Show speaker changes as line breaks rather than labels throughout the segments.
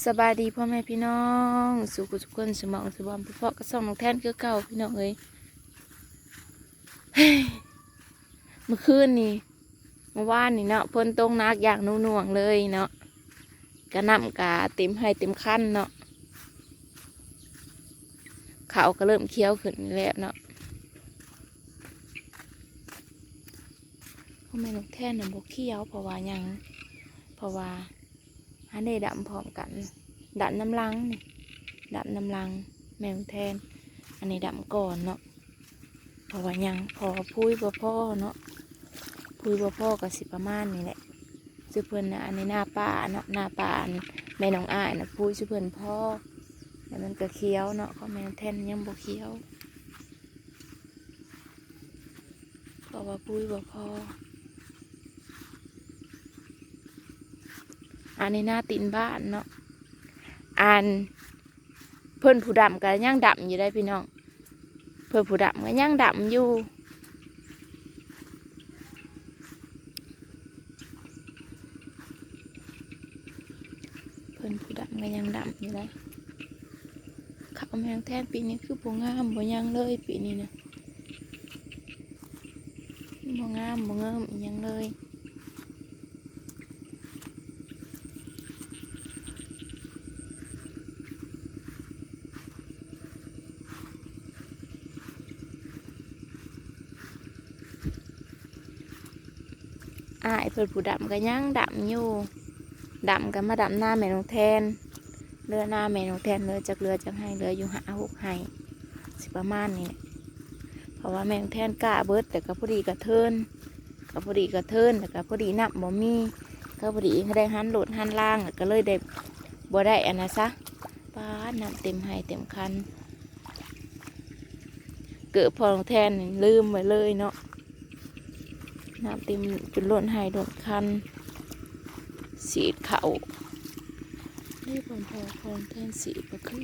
สบายดีพ่อแม่พี่น้องสุขสุขคนสมองสมองพี่พ่อกระส่องน้องแทนคือเก่าพี่น้องเอ้ยเมื่อคืนนี่เมื่อวานนี่เนาะพ้นตรงนักอย่างนุ่น่วงๆเลยเนาะกระหนำกาเต็มให้เต็มขั้นเนาะเขาก็เริ่มเคี้ยวขึ้นแล้วเนาะพ่อแม่น้องแทนน่ะบกเคี้ยวเพราะว่ายังเพราะว่า อันนี้ดำพร้อมกันดับน้ำลังนี่ดับน้ำลัง แมงแทน อันนี้ดำก่อนเนาะเพราะว่ายังพอพุ้ยบ่พ่อเนาะพุ้ยบ่พ่อกับสิประมาณนี่แหละซื้อเพิ่นนะอันนี้หน้าป่าเนาะหน้าป่าแม่น้องอ้ายนะพุ้ยซื้อเพิ่นพ่อแล้วมันก็เคี้ยวเนาะเขาแมงแทนยังบ่เคี้ยวเพราะว่าพุ้ยบ่พ่อ อันนี้หน้าตีนบ้านเนาะอันเพิ่อนผู้ดำก็ยังดำอยู่ได้พี่น้อง เพิ่อนผู้ดำก็ยังดำอยู่ เพิ่อนผู้ดำก็ยังดำอยู่ได้ข้าวแมงแทนปีนี้คือบ่งามบ่ยังเลยปีนี้นะบ่งามบ่งามอีหยังเลย เพิ่นผู้ดำก็ยังดำอยู่ดำกันมาดำหน้าแม่นองแทนเรือหน้าแม่นองแทนเรือจากเรือจากให้เรืออยู่หาหกให้สิประมาณนี้เพราะว่าแม่นองแทนกล้าเบิดแต่ก็พอดีกระเทินก็พอดีกระเทินแต่ก็พอดีนับบ่มีก็พอดีเขาได้หันโหลดหันล่างก็เลยได้บ่ได้อันนะซะป้าน้ำเต็มให้เต็มคันเกิดพอน้องแทนลืมไว้เลยเนาะ น้ำเต็มจนล้นหายโดนคันสีดเขานี่ผมพอพรแทนสีก็คือ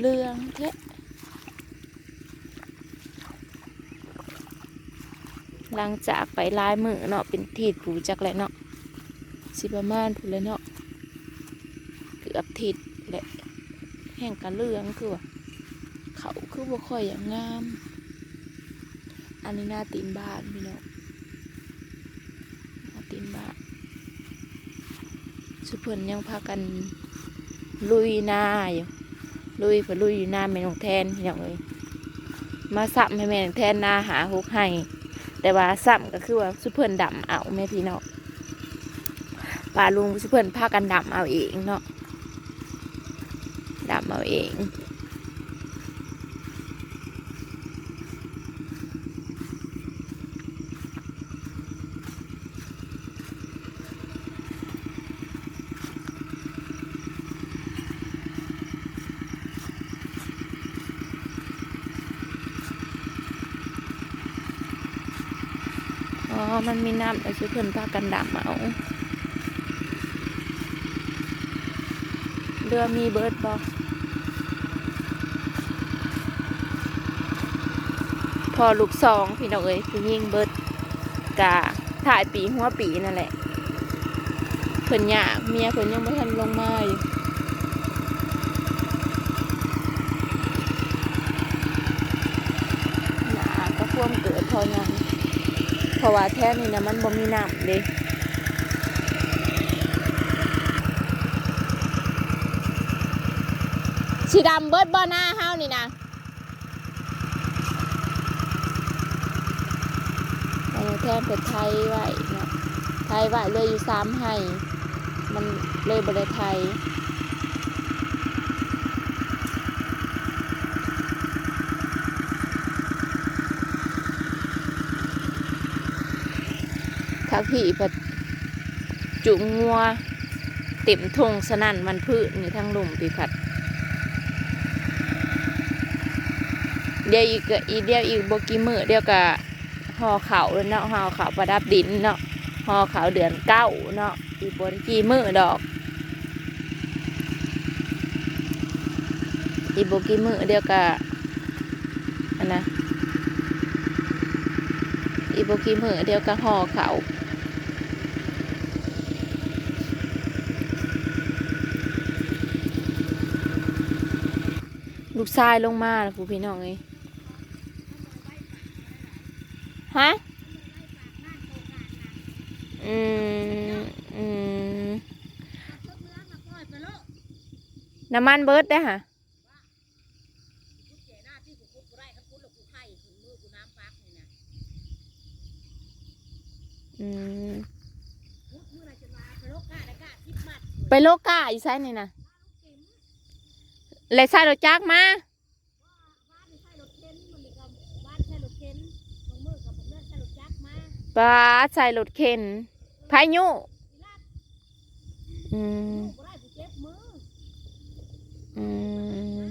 เรื่องแท้หลังจากไปลายมือเนาะเป็นทีดผูจักแหละเนาะสิประมาณผูเลยเนาะเกือบทิดแหละแห่งกันเรื่องคือว่าเขาคือบ่ค่อยอย่างงาม อันนี้หน้าตีนบ้านพี่น้อง มาตินบา สุเพิ่นยังพากันลุยนาอยู่ลุยไปลุยอยู่หน้าแม่นองแทนอย่างเลยมาสับให้แม่นงแทนนาหาหกให้ แต่ว่าสับก็คือว่าสุเพิ่นดำเอาแม่พี่น้องป่าลุงสุเพิ่นพากันดำเอาเองเนาะดำเอาเอง อ๋อมันมีน้ำแต่ชุดเพิ่นพากันดำเอาเรือมีเบิร์ดบอพอลูกสองพี่น้องเอ้ยคือยิงเบิร์ดกะถ่ายปีหัวปีนั่นแหละเพิ่นยากเมียเพิ่นยังไม่ทันลงมาอยู่หนาก็ท่วมเกิดพอยัง ราะว่าแท้นี่นะมันบ่มีน้ำเด้สีดำเบิดบ่หน้าเฮานี่นะแทนเป็นไทยไว้นะไทยไว้เลยอยู่สามให้ มันเลยบ่ได้ไทย ทักพี่ปัดจุงงัวเต็มทงสนั่นมันพืชนี่ทั้งลุมปีผัด เดี๋ยวอีกอีเดียวอีกบกีมือเดียวกับห่อเขาเนาะห่อเขาประดับดินเนาะห่อเขาเดือนเก้าเนาะอีกบกีมือดอก อีกบกีมือเดียวกับอันนะอีกบกีมือเดียวกับห่อเขา ลูกชายลงมาแล้วผู้พี่น้องเอ้ยฮะอืมอืมน้ำมันเบิร์ดได้อค่ะไปโลกาอยู่ไซนี่นะ เลยใส่รถจักรมาปลาใส่รถเข็นพายุอืมอืม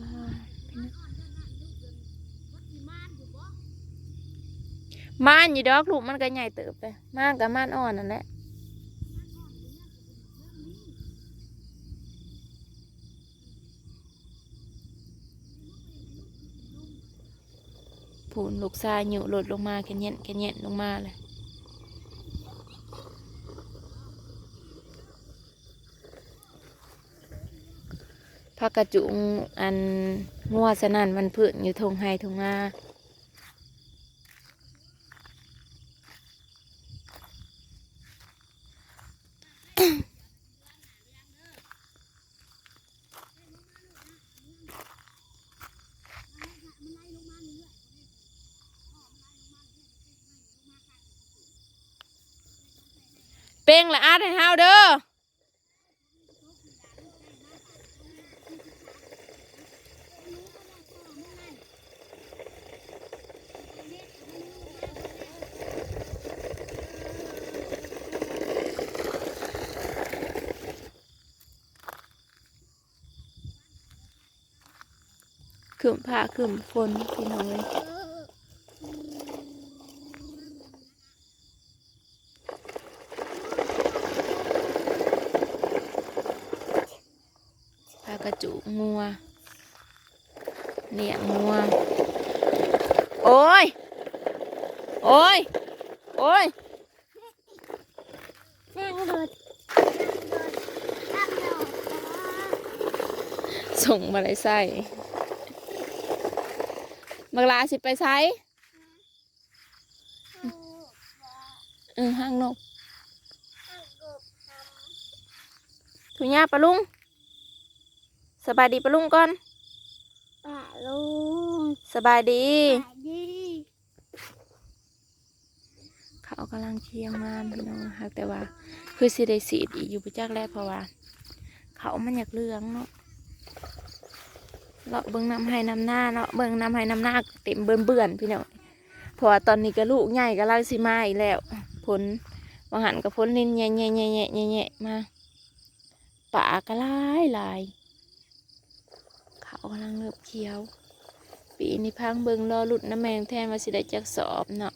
ว้าว ม่านอยู่ดอกลูกมันก็ใหญ่เติบเลยม่านกับม่านอ่อนนั่นแหละผูนลูกชายอยู่หลดลงมาแค่เนี้ยแค่เนี้ยลงมาเลยพักกระจุงอันงัวสนั่นมันพื้นอยู่ทงไฮทงนา เป้งละอาดให้เฮาเด้อขึ้นผ้าขึ้นฝนพี่น้องเลย กระจุงัวเลี้ยงงัว โอ้ย โอ้ย โอ้ย
นั่งรถทำดอก
ส่งมาเลยใส่บักลาสิไปใช้เออห้างนกถุงยาปะลุง สบายดีปะลุงก่อน
ป่าลุง
สบายดี
ป่าดี
เขากำลังเคียงมาพี่น้องฮักแต่ว่า คือสิได้สีดอีกอยู่ประจักแรกเพราะว่า เขามันอยากเลืองเนาะเลาะเบิ่งน้ำให้น้ำหน้าเนาะเบิ่งน้ำให้น้ำหน้าเต็มเบื่อนเบื่อนๆพี่น้องเพราะว่าตอนนี้ก็ลูกใหญ่ก็ลังสิมาอีกแล้วผลวังหันกับผลนินแง่แง่แง่แง่แง่แง่มาป่าก็หลายหลาย เขากำลังเริ่มเขียว ปีนี้พังเบิงรอหลุดน้ำแมงแทนว่าสิได้จักสอบเนาะ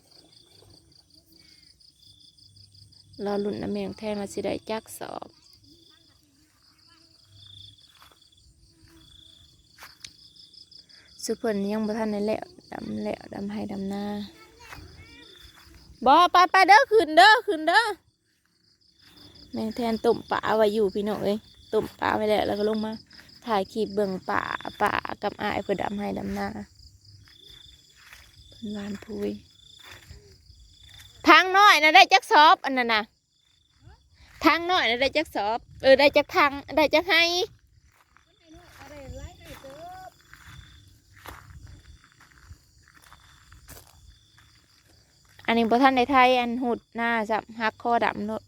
รอหลุ่นน้ำแมงแทนมาสิได้จักสอบสุเพิ่นยังบ่ทันได้แล้วดำแล้วดำให้ดำหน้าบ่ไปไปเด้อขึ้นเด้อขึ้นเด้อแมงแทนตุ่มป่าไว้อยู่พี่น้องเอ้ยตุ่มป่าไว้แล้วแล้วก็ลงมา ถ่ายคลิปเบิ่งป่าป่ากับอายเพื่อดำให้ดำหน้าเพิ่นหวานพุยทางน้อยนะได้จักสอบอันนั้นน่ะทางน้อยนะได้จักสอบเออได้จักทางได้จักให้
อะไรไรไอ้เติบ
อันนี้บ่ท่านในไทยอันหุดหน้าจับฮักคอดำโนด
แ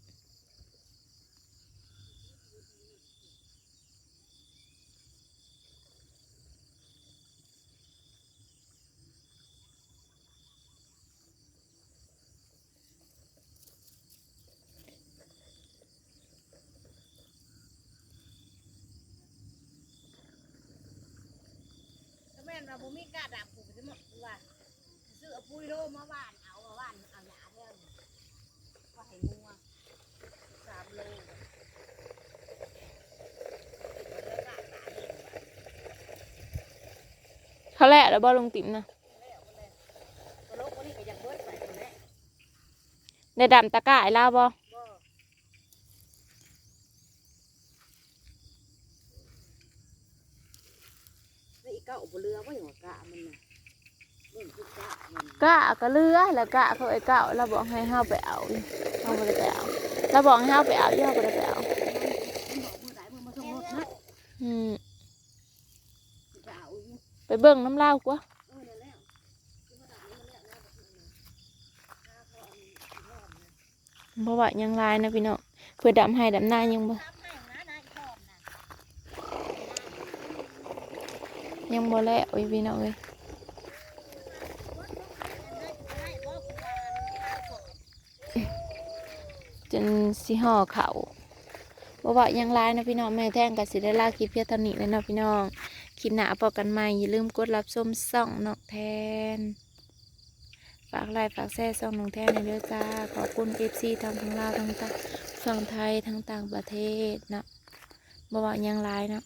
บ่มีกาดับผูกจะหมดว่าซื้อปุ๋ยโลมาหวานเอาหวานเอาหยาเด้อว่าให้งัวสามโล
เขาแหละแล้วบ่ลงติ๋มนะ
โลกคนนี้ก็ยังเบิดไปคนแรก
ได้ดำตะกร้าไอ้ลาวบ่
บ่ บ่เรือว่าอย่างว่ากะมันน่ะเบิ่งคือกะมัน
กะก็เรือแล้วกะเขาไอ้เก่าเราบอกให้เฮาไปเอาเฮาบ่ได้ไปเอาเราบอกให้เฮาไปเอาอยู่เฮาบ่ได้ไปเอา
มันบอกมือไหนมือมาส่งรถนะ
อืม
สิไปเอาอยู่
ไปเบิ่งน้ำลาวกว่า
เออนั่นแล้วคือมาดักมันแล้วนะแบบนั้นน่ะถ้าเขาเอาอีกรอบนะ
เพราะว่ายังลายนะพี่น้องเพื่อดำให้ดำหน้ายังบ่
ทำให้นะนายชอบนะ
ยังบ่แล้วอ้ยพี่น้องเอ้ยจนสิห่อเขาบ่ว่ายังไลายนะพี่น้องแม่แท่งกับสิได้ลาคลิปเพียงเท่านี้เลยนะพี่น้องคลิปหน้าพบกันใหม่อย่าลืมกดรับชมส่องนอกแทนฝากไลค์ฝากแซ่ส่องนองแทนในเด้อจ้า ขอบคุณเอฟซีทั้งทั้งลาวทั้งต่างฝั่งไทยทั้งต่างประเทศนะบ่ว่ายังหลายเนะ